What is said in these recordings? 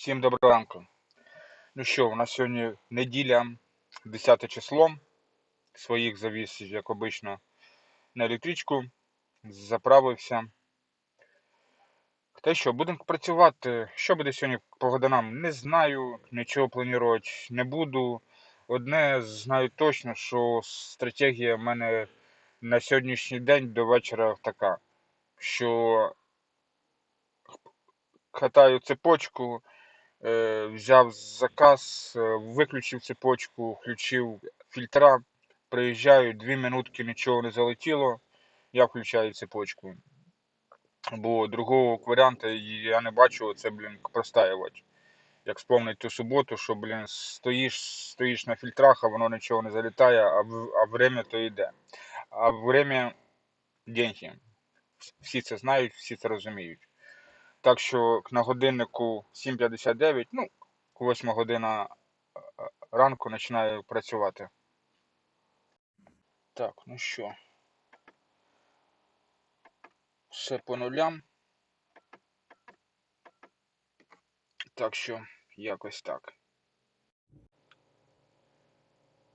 Всім доброго ранку. Ну що, у нас сьогодні неділя, 10 число. Своїх завіз, як обично, на електричку. Заправився. Те що, будемо працювати. Що буде сьогодні по годинам? Не знаю, нічого планувати не буду. Одне знаю точно, що стратегія в мене на сьогоднішній день до вечора така, що катаю цепочку, взяв заказ, е, виключив цепочку, включив фільтра, приїжджаю, дві минутки нічого не залетіло, я включаю цепочку. Бо другого варіанту я не бачу, це, блін, простаювати. Як спомнить ту суботу, що, блін, стоїш, стоїш на фільтрах, а воно нічого не залітає, а, в- а время то йде. А время деньги. Всі це знають, всі це розуміють. Так що на годиннику 7.59, ну, 8 година е, ранку починаю працювати. Так, ну що. Все по нулям. Так що, якось так.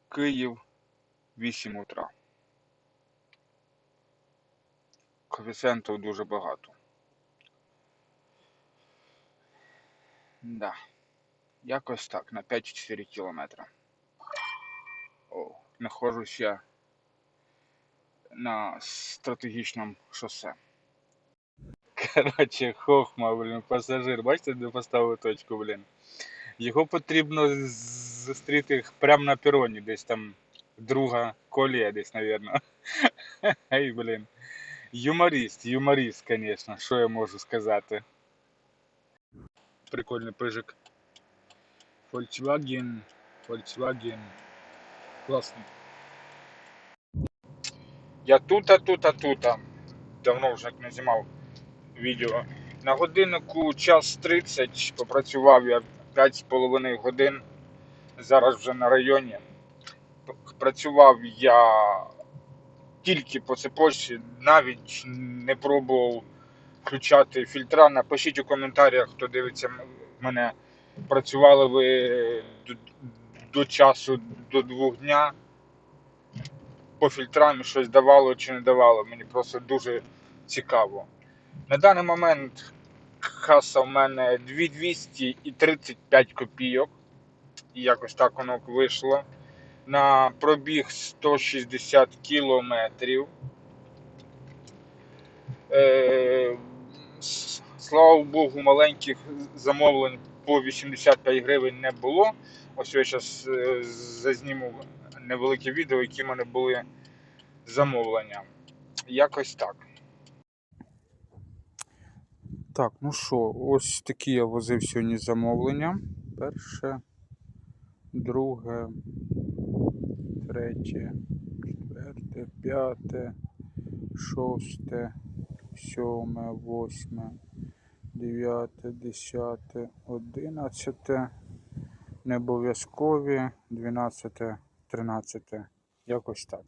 Київ 8 утра. Коефіцієнтів дуже багато. Да. Якось так, на 5-4 кілометри. О, знаходжусь я на стратегічному шосе. Коротше, хохма, блін, пасажир. Бачите, де поставив точку, блін. Його потрібно зустріти прямо на пероні, десь там друга колія десь, навірно. Ей, блін. Юморіст, юморіст, звісно, що я можу сказати. Прикольний пижик. Volkswagen, Volkswagen. Класний. Я тута, тута, тута. Давно вже не знімав відео. На годиннику час 30, попрацював я 5,5 годин. Зараз вже на районі. Працював я тільки по цепочці, навіть не пробував включати фільтра. Напишіть у коментарях, хто дивиться мене. Працювали ви до, до часу до двох дня по фільтрам щось давало чи не давало. Мені просто дуже цікаво. На даний момент каса в мене 2200 і 35 копійок. І якось так воно вийшло. На пробіг 160 кілометрів. Е, слава Богу, маленьких замовлень по 85 гривень не було. Ось я зараз зазніму невелике відео, які в мене були замовлення. Якось так. Так, ну що, ось такі я возив сьогодні замовлення. Перше, друге, третє, четверте, п'яте, шосте, сьоме, восьме, дев'яте, десяте, одинадцяте, необов'язкові, дванадцяте, тринадцяте. Якось так.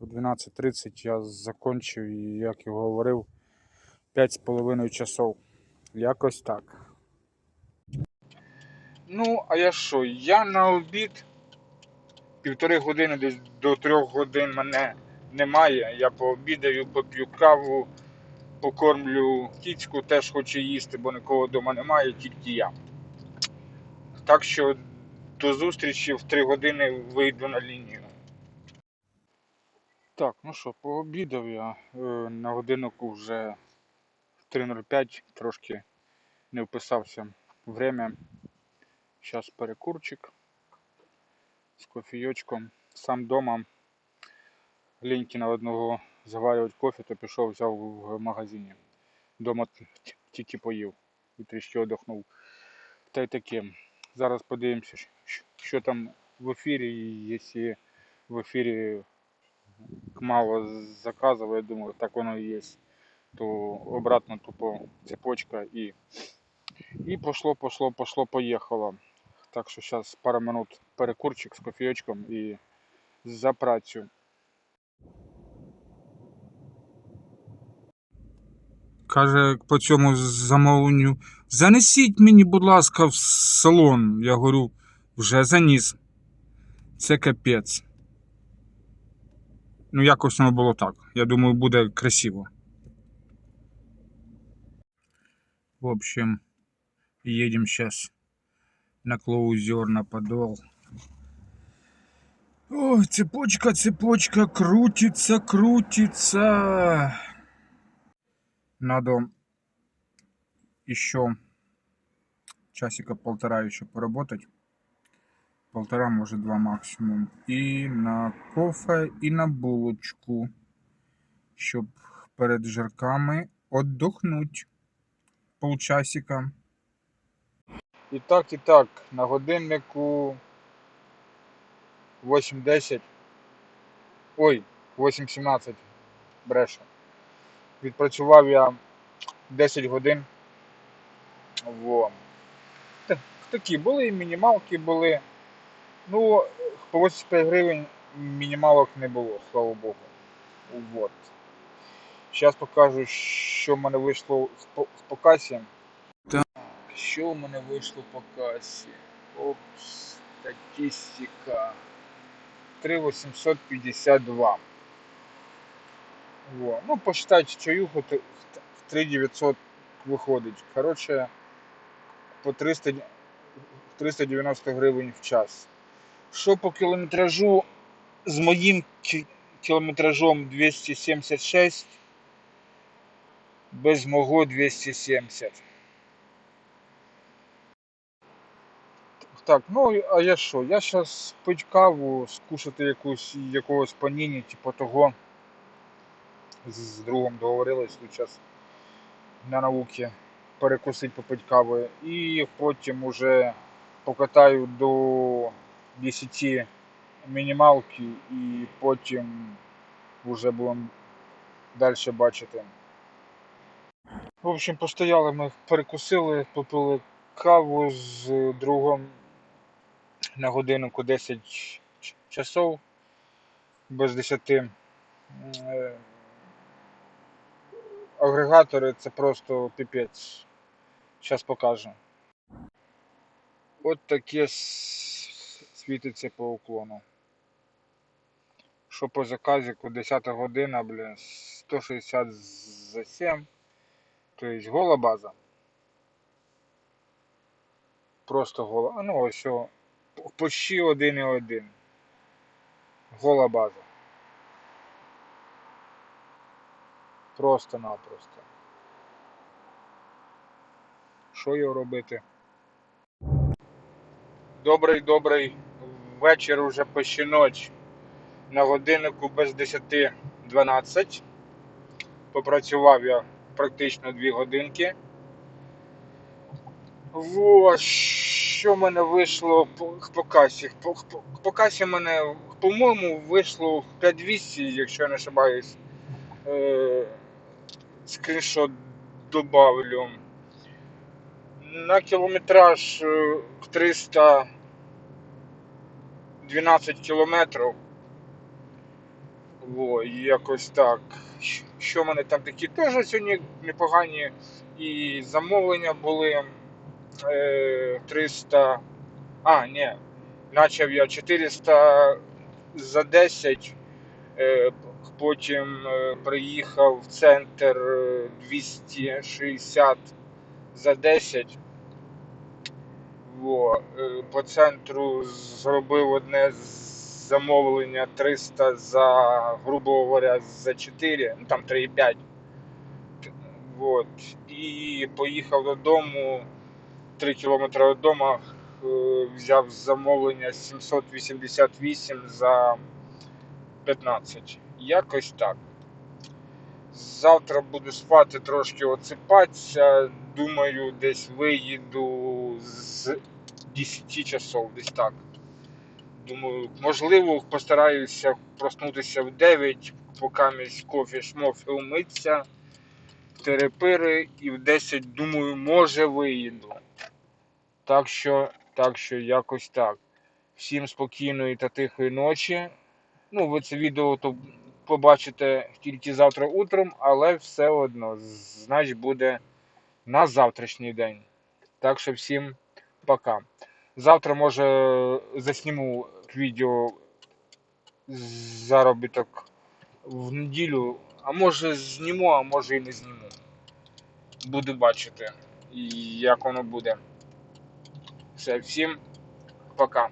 О 12.30 я закончив і, як і говорив, 5,5 часов. Якось так. Ну, а я що? Я на обід півтори години десь до трьох годин мене немає. Я пообідаю, поп'ю каву, покормлю кіцьку, теж хоче їсти, бо нікого вдома немає, тільки я. Так що до зустрічі в три години вийду на лінію. Так, ну що, пообідав я. Е, На годиннику вже 3.05, трошки не вписався в время. Зараз перекурчик з кофійочком. Сам дома ліньки на одного заварювати кофе, то пішов, взяв в магазині. Дома тільки поїв і трішки одохнув. Та й таке. Зараз подивимося, що там в ефірі. Якщо в ефірі мало заказів, я думаю, так воно і є. То обратно тупо цепочка і, і пошло, пошло, пошло, поїхало. Так що зараз пару минут перекурчик з кофійочком і за працю. Каже, по цьому замовленню Занесіть мені, будь ласка, в салон. Я говорю, вже заніс. Це капець. Ну, якось воно було так. Я думаю, буде красиво. В общем, едем сейчас на клоузер на подол. Ой, цепочка, цепочка, крутится, крутится. Надо еще часика полтора еще поработать. Полтора, может, два максимум. И на кофе, и на булочку. Щоб перед жарками отдохнуть. Полчасика. І так, і так, на годиннику 8.10. Ой, 8.17 бреше. Відпрацював я 10 годин. Во. Та- Такі були, і мінімалки були. Ну, по 85 гривень мінімалок не було, слава Богу. Вот. Зараз покажу, що в мене вийшло в по- покасі. Так, що в мене вийшло по касі? Опс, статистика. 3852. Во. Ну, посчитать чаюху, в 3900 виходить. Коротше, по 300, 390 гривень в час. Що по кілометражу з моїм кілометражом 276, без мого 270. Так, ну а я що? Я зараз пить каву, скушати якусь, якогось паніні, типу того. З, другом договорились тут час на науки перекусити попить кави. І потім уже покатаю до 10 мінімалки і потім вже будемо далі бачити. В общем, постояли ми, перекусили, попили каву з другом на годинку 10 ч- часов без 10. Агрегатори це просто піпець. Зараз покажу. От таке світиться по уклону. Що по заказику 10 година, блін, 160 за 7. Тобто гола база. Просто гола. А, Ну ось почти 1,1. Гола база. Просто-напросто. Що його робити? Добрий, добрий вечір уже почти ніч. На годиннику без 10-12. Попрацював я практично 2 годинки. Во, що в мене вийшло по, по касі? По, по, по касі в мене, по-моєму, вийшло 5200, якщо я не ошибаюсь. Е, скріншот добавлю. На кілометраж е, 312 кілометрів. Во, і якось так. Що в мене там такі теж сьогодні непогані і замовлення були е, 300. А, ні. Начав я 400 за 10. Е, потім е, приїхав в центр е, 260 за 10. Во, е, по центру зробив одне замовлення 300 за, грубо говоря, за 4, ну там 3,5. Т- Вот. І поїхав додому 3 кілометри від дому, е, взяв замовлення 788 за 15. Якось так. Завтра буду спати трошки отсипатися. Думаю, десь виїду з 10 часов, десь так. Думаю, можливо, постараюся проснутися в 9, поки місь кофі шмофі умиться, терепири, і в 10, думаю, може виїду. Так що, так що якось так. Всім спокійної та тихої ночі. Ну, ви це відео то побачите тільки завтра утром, але все одно, значить, буде на завтрашній день. Так що всім пока. Завтра, може, засніму відео заробіток в неділю, а може зніму, а може і не зніму. Буду бачити, як воно буде. Все, всім пока.